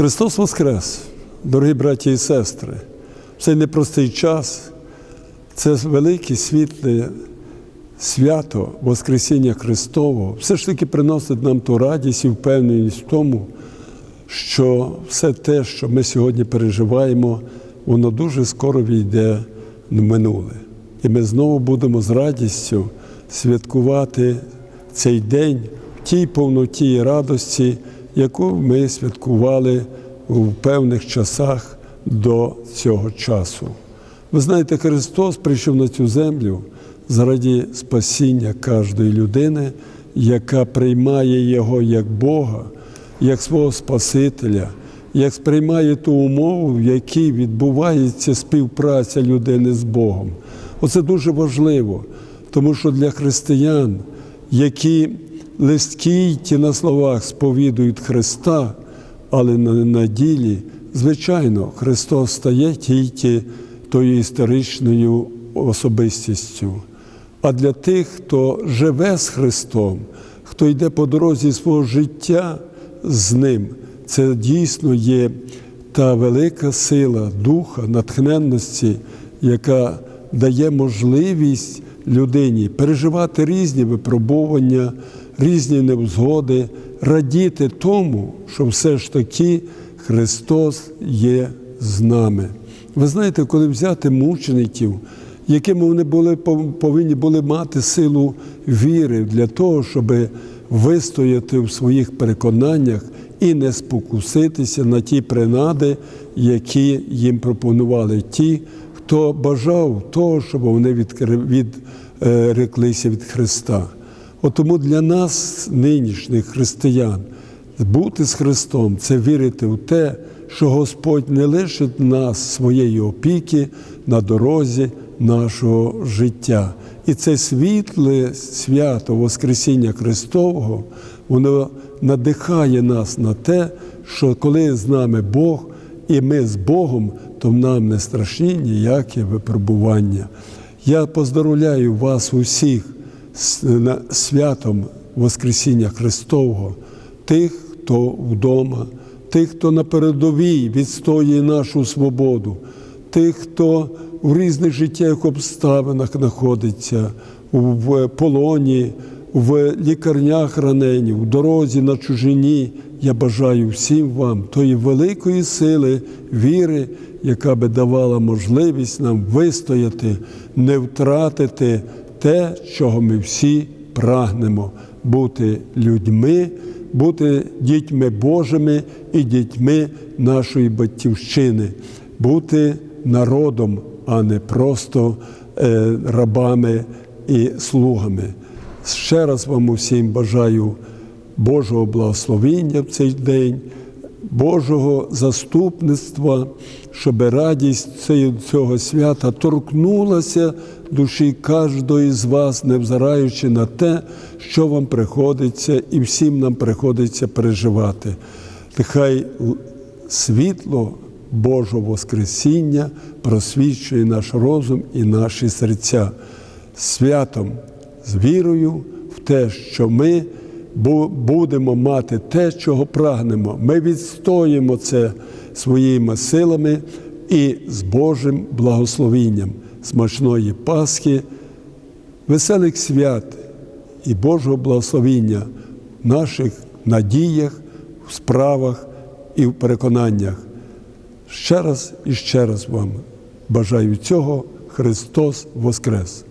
Христос Воскрес, дорогі браті і сестри, цей непростий час це велике світле свято Воскресіння Христового все ж таки приносить нам ту радість і впевненість в тому, що все те, що ми сьогодні переживаємо, воно дуже скоро війде в минуле. І ми знову будемо з радістю святкувати цей день в тій повноті і радості, яку ми святкували у певних часах до цього часу. Ви знаєте, Христос прийшов на цю землю заради спасіння кожної людини, яка приймає Його як Бога, як свого Спасителя, як сприймає ту умову, в якій відбувається співпраця людини з Богом. Оце дуже важливо, тому що для християн, які листкі ті на словах сповідують Христа, але на, на ділі, звичайно, Христос стає тільки тою історичною особистістю. А для тих, хто живе з Христом, хто йде по дорозі свого життя з Ним, це дійсно є та велика сила духа, натхненності, яка дає можливість людині переживати різні випробування, різні невзгоди, радіти тому, що все ж таки Христос є з нами. Ви знаєте, коли взяти мучеників, якими вони були, повинні були мати силу віри для того, щоб вистояти в своїх переконаннях і не спокуситися на ті принади, які їм пропонували ті, хто бажав того, щоб вони відреклися від Христа. От тому для нас, нинішніх християн, бути з Христом це вірити в те, що Господь не лишить нас своєї опіки на дорозі нашого життя. І це світле свято Воскресіння Христового, воно надихає нас на те, що коли з нами Бог і ми з Богом, то нам не страшні ніякі випробування. Я поздоровляю вас усіх з святом Воскресіння Христового, тих, хто вдома, тих, хто на передовій відстоює нашу свободу, тих, хто в різних життєвих обставинах знаходиться, в полоні, в лікарнях ранені, в дорозі на чужині. Я бажаю всім вам тої великої сили, віри, яка би давала можливість нам вистояти, не втратити те, чого ми всі прагнемо бути людьми, бути дітьми Божими і дітьми нашої батьківщини, бути народом, а не просто е, рабами і слугами. Ще раз вам усім бажаю Божого благословення в цей день, Божого заступництва, щоб радість цього свята торкнулася душі кожної з вас, невзираючи на те, що вам приходиться, і всім нам приходиться переживати. Нехай світло Божого Воскресіння просвічує наш розум і наші серця святом з вірою в те, що ми будемо мати те, чого прагнемо. Ми відстоїмо це своїми силами і з Божим благословінням, смачної Пасхи, веселих свят і Божого благословіння в наших надіях, в справах і в переконаннях. Ще раз і ще раз вам бажаю цього Христос Воскрес!